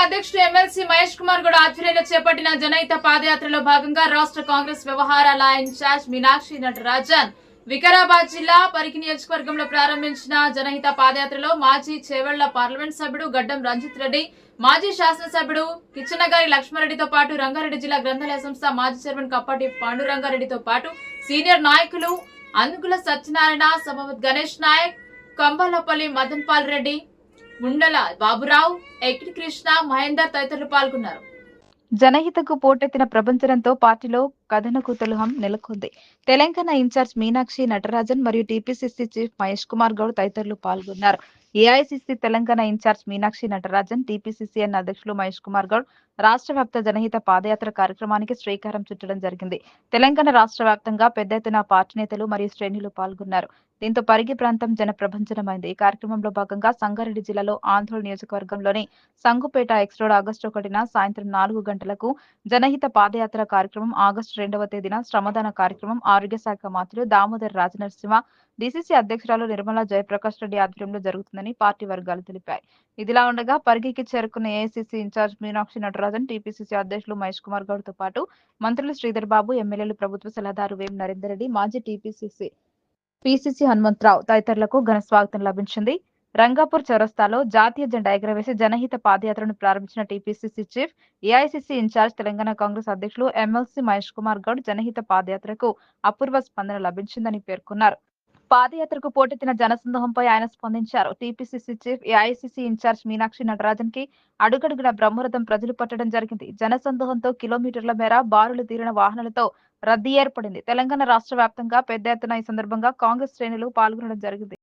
అధ్యక్షుడు ఎమ్మెల్సీ మహేష్ కుమార్ గౌడ్ ఆధ్వర్యంలో చేపట్టిన జనహిత పాదయాత్రలో భాగంగా రాష్ట్ర కాంగ్రెస్ వ్యవహారాల ఇన్ఛార్జ్ మీనాక్షి నటరాజన్ వికారాబాద్ జిల్లా పరికి నియోజకవర్గంలో ప్రారంభించిన జనహిత పాదయాత్రలో మాజీ చేవెళ్ళ పార్లమెంట్ సభ్యుడు గడ్డం రంజిత్ రెడ్డి మాజీ శాసనసభ్యుడు కిచ్చనగారి లక్ష్మారెడ్డితో పాటు రంగారెడ్డి జిల్లా గ్రంథాలయ సంస్థ మాజీ చైర్మన్ కప్పటి పాండురంగారెడ్డితో పాటు సీనియర్ నాయకులు అందుకుల సత్యనారాయణ సమవత్ గణేష్ నాయక్ కంబాలపల్లి మదన్పాల్ రెడ్డి ముండల బాబురావు ఎక్కి కృష్ణ మహేందర్ తదితరులు పాల్గొన్నారు. జనహితకు పోటెత్తిన ప్రపంచంతో పార్టీలో కథన కుతూహలం నెలకొంది. తెలంగాణ ఇన్ఛార్జ్ మీనాక్షి నటరాజన్ మరియు టీపీసీసీ చీఫ్ మహేష్ కుమార్ గౌడ్ తదితరులు పాల్గొన్నారు. ఏఐసిసి తెలంగాణ ఇన్ఛార్జ్ మీనాక్షి నటరాజన్ టీపీసీసీఎన్ అధ్యక్షులు మహేష్ కుమార్ గౌడ్ రాష్ట్ర వ్యాప్త జనహిత పాదయాత్ర కార్యక్రమానికి శ్రీకారం చుట్టడం జరిగింది. తెలంగాణ రాష్ట్ర వ్యాప్తంగా పెద్ద ఎత్తున పార్టీ నేతలు మరియు శ్రేణులు పాల్గొన్నారు. దీంతో పరిగి ప్రాంతం జన ప్రభంజనమైంది. ఈ కార్యక్రమంలో భాగంగా సంగారెడ్డి జిల్లాలో ఆంధ్ర నియోజకవర్గంలోని సంగుపేట ఎక్స్రోడ్ ఆగస్టు ఒకటిన సాయంత్రం నాలుగు గంటలకు జనహిత పాదయాత్ర కార్యక్రమం ఆగస్టు రెండవ తేదీన శ్రమదాన కార్యక్రమం ఆరోగ్య శాఖ మంత్రులు దామోదర్ రాజనరసింహ డిసిసి అధ్యక్షురాలు నిర్మలా జయప్రకాష్ రెడ్డి ఆధ్వర్యంలో జరుగుతుందని పార్టీ వర్గాలు తెలిపాయి. ఇదిలా ఉండగా పరిగికి చేరుకున్న AICC incharge Meenakshi Natarajan TPCC అధ్యక్షులు మహేష్ కుమార్ గౌడ్తో పాటు మంత్రులు శ్రీధర్ బాబు ఎమ్మెల్యేలు ప్రభుత్వ సలహాదారు వేం నరేందర్ రెడ్డి మాజీ టీపీసీసీ పిసిసి హనుమంతరావు తదితరులకు ఘన స్వాగతం లభించింది. రంగాపూర్ చౌరస్తాలో జాతీయ జెండా ఎగరవేసి జనహిత పాదయాత్రను ప్రారంభించిన TPCC chief AICC incharge Telangana Congress అధ్యక్షులు ఎమ్మెల్సీ మహేష్ కుమార్ గౌడ్ జనహిత పాదయాత్రకు అపూర్వ స్పందన లభించిందని పేర్కొన్నారు. పాదయాత్రకు పోటెత్తిన జనసందోహంపై ఆయన స్పందించారు. TPCC chief AICC incharge Meenakshi నటరాజన్కి అడుగడుగున బ్రహ్మరథం ప్రజలు పట్టడం జరిగింది. జనసందోహంతో కిలోమీటర్ల మేర బారులు తీరిన వాహనాలతో రద్దీ ఏర్పడింది. తెలంగాణ రాష్ట్ర వ్యాప్తంగా పెద్ద ఎత్తున ఈ సందర్భంగా కాంగ్రెస్ శ్రేణులు పాల్గొనడం జరిగింది.